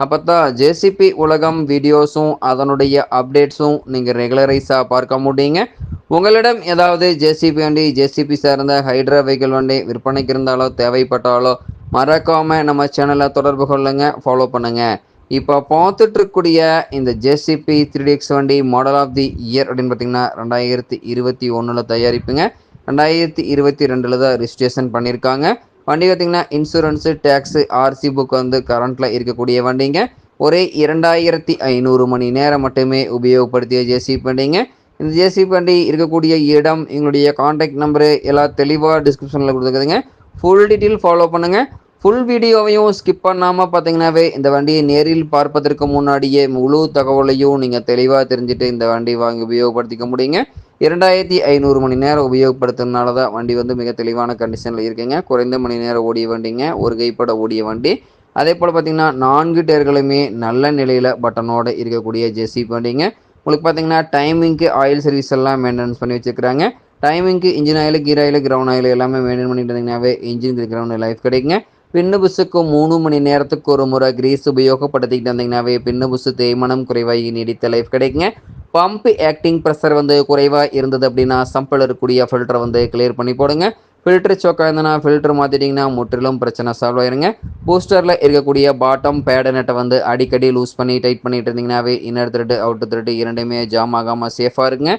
அப்போ தான் ஜேசிபி உலகம் வீடியோஸும் அதனுடைய அப்டேட்ஸும் நீங்கள் ரெகுலரைஸாக பார்க்க முடியுங்க. உங்களிடம் ஏதாவது ஜேசிபி வண்டி ஜேசிபி சார்ந்த ஹைட்ரா வெஹிக்கிள் வண்டி விற்பனைக்கு இருந்தாலோ தேவைப்பட்டாலோ மறக்காமல் நம்ம சேனலை தொடர்பு கொள்ளுங்கள் ஃபாலோ பண்ணுங்கள் இப்போ பார்த்துட்ருக்கூடிய இந்த ஜேசிபி த்ரீ டிஎக்ஸ் வண்டி மாடல் ஆஃப் தி இயர் அப்படின்னு பார்த்தீங்கன்னா ரெண்டாயிரத்தி இருபத்தி ஒன்றில் தயாரிப்புங்க. ரெண்டாயிரத்தி இருபத்தி ரெண்டில் தான் ரிஜிஸ்ட்ரேஷன் பண்ணியிருக்காங்க. வண்டி பார்த்திங்கன்னா இன்சூரன்ஸு டேக்ஸு ஆர்சி புக் வந்து கரண்ட்டில் இருக்கக்கூடிய வண்டிங்க. ஒரே இரண்டாயிரத்தி ஐநூறு மணி நேரம் மட்டுமே உபயோகப்படுத்திய ஜேசிபி வண்டிங்க. இந்த ஜேசிபி வண்டி இருக்கக்கூடிய இடம் எங்களுடைய காண்டாக்ட் நம்பரு எல்லாம் தெளிவாக டிஸ்கிரிப்ஷனில் கொடுத்துருக்குதுங்க. ஃபுல் டீட்டெயில் ஃபாலோ பண்ணுங்கள் ஃபுல் வீடியோவையும் ஸ்கிப் பண்ணாமல் பார்த்தீங்கன்னாவே இந்த வண்டியை நேரில் பார்ப்பதற்கு முன்னாடியே முழு தகவலையும் நீங்கள் தெளிவாக தெரிஞ்சுட்டு இந்த வண்டி வாங்கி உபயோகப்படுத்திக்க முடியுங்க. இரண்டாயிரத்தி ஐநூறு மணி நேரம் உபயோகப்படுத்துறதுனால தான் வண்டி வந்து மிக தெளிவான கண்டிஷனில் இருக்குங்க. குறைந்த மணி நேரம் ஓடிய வண்டிங்க ஒரு கைப்பட ஓடிய வண்டி. அதே போல் பார்த்தீங்கன்னா நான்கு டேர்களுமே நல்ல நிலையில் பட்டனோடு இருக்கக்கூடிய ஜெசி வண்டிங்க. உங்களுக்கு பார்த்தீங்கன்னா டைமிங்க்கு ஆயில் சர்வீஸ் எல்லாம் மெயின்டெனன்ஸ் பண்ணி வச்சுருக்காங்க டைமிங்க்கு engine oil gear oil ground oil எல்லாமே மெயின்டைன் பண்ணிட்டு இருந்தீங்கன்னாவே இன்ஜின் கிரவுண்ட் லைஃப் கிடைக்குங்க. பின்னுபுஸுக்கு மூணு மணி நேரத்துக்கு ஒரு முறை கிரீஸ் உபயோகப்படுத்திக்கிட்டு வந்தீங்கன்னாவே பின்னு தேய்மானம் குறைவாகி நீடித்த லைஃப் கிடைக்குங்க. பம்ப் ஆக்டிங் ப்ரெஷர் வந்து குறைவாக இருந்தது அப்படின்னா சம்பிள் இருக்கக்கூடிய ஃபில்டரை வந்து கிளியர் பண்ணி போடுங்க. ஃபில்டர் சோக்காக இருந்ததுன்னா ஃபில்டர் மாற்றிட்டிங்கன்னா முற்றிலும் பிரச்சனை சால்வ் ஆயிருங்க. பூஸ்டரில் இருக்கக்கூடிய பாட்டம் பேட நெட்டை வந்து அடிக்கடி லூஸ் பண்ணி டைட் பண்ணிட்டு இருந்தீங்கன்னாவே இன்னர் த்ரெட்டு அவுட்டர் த்ரெட்டு இரண்டுமே ஜாம் ஆகாமல் சேஃபாக இருங்க.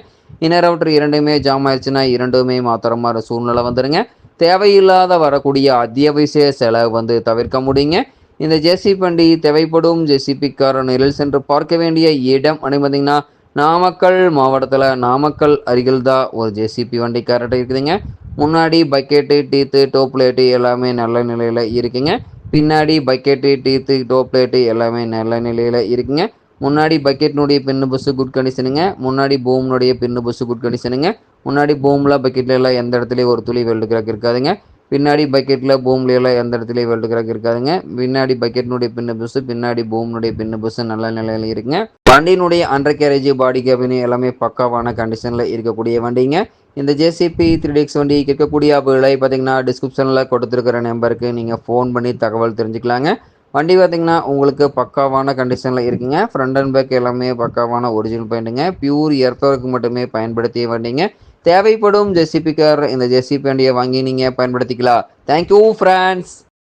இன்னர் அவுட்டர் இரண்டுமே ஜாம் ஆயிடுச்சுன்னா இரண்டுமே மாத்திரமாக மாதிரி சூழ்நிலை வந்துடுங்க தேவையில்லாத வரக்கூடிய அத்தியாவசிய செலவு வந்து தவிர்க்க முடியுங்க. இந்த ஜேசிபி வண்டி தேவைப்படும் ஜேசிபிக்கார நேரில் சென்று பார்க்க வேண்டிய இடம் அனுமதிங்கன்னா நாமக்கல் மாவட்டத்தில் நாமக்கல் அருகில் தான் ஒரு ஜேசிபி வண்டி கரெக்டாக இருக்குதுங்க. முன்னாடி பக்கெட்டு டீத்து டோப் பிளேட்டு எல்லாமே நல்ல நிலையில் இருக்குங்க. பின்னாடி பக்கெட்டு டீத்து டோப் பிளேட்டு எல்லாமே நல்ல நிலையில் இருக்குங்க. முன்னாடி பக்கெட்னுடைய பின்னு பஸ்ஸு குட் கண்டிஷனுங்க முன்னாடி பூம்னுடைய பின்னு பஸ்ஸு குட் கண்டிஷனுங்க முன்னாடி பூமில் பக்கெட்ல எல்லாம் எந்த இடத்துலையும் ஒரு துளி வெல்டு கிராக் இருக்காதுங்க. பின்னாடி பக்கெட்டில் பூமில் எல்லாம் எந்த இடத்துலையும் வெல்டு கிராக் இருக்காதுங்க. பின்னாடி பக்கெட்னுடைய பின்னு புஸ்ஸு பின்னாடி பூம்னுடைய பின்னு புஸ்ஸு நல்ல நிலையில் இருக்குங்க. வண்டியினுடைய அண்டர் கேரேஜ் பாடி கேபின் எல்லாமே பக்காவான கண்டிஷனில் இருக்கக்கூடிய வண்டிங்க. இந்த ஜேசிபி த்ரீ டிஎக்ஸ் வண்டி கேட்கக்கூடிய விலை பார்த்தீங்கன்னா டிஸ்கிரிப்ஷனில் கொடுத்துருக்கிற நம்பருக்கு நீங்கள் ஃபோன் பண்ணி தகவல் தெரிஞ்சுக்கலாங்க. வண்டி பார்த்திங்கன்னா உங்களுக்கு பக்காவான கண்டிஷனில் இருக்குங்க. ஃப்ரண்ட் அண்ட் பேக் எல்லாமே பக்காவான ஒரிஜினல் பெயிண்ட்டுங்க பியூர் எர்த்தோருக்கு மட்டுமே பயன்படுத்திய வண்டிங்க. தேவைப்படும் ஜெசிபிக்கர் இந்த ஜெசிபி வண்டியை வாங்கி நீங்கள் பயன்படுத்திக்கலாம். Thank you friends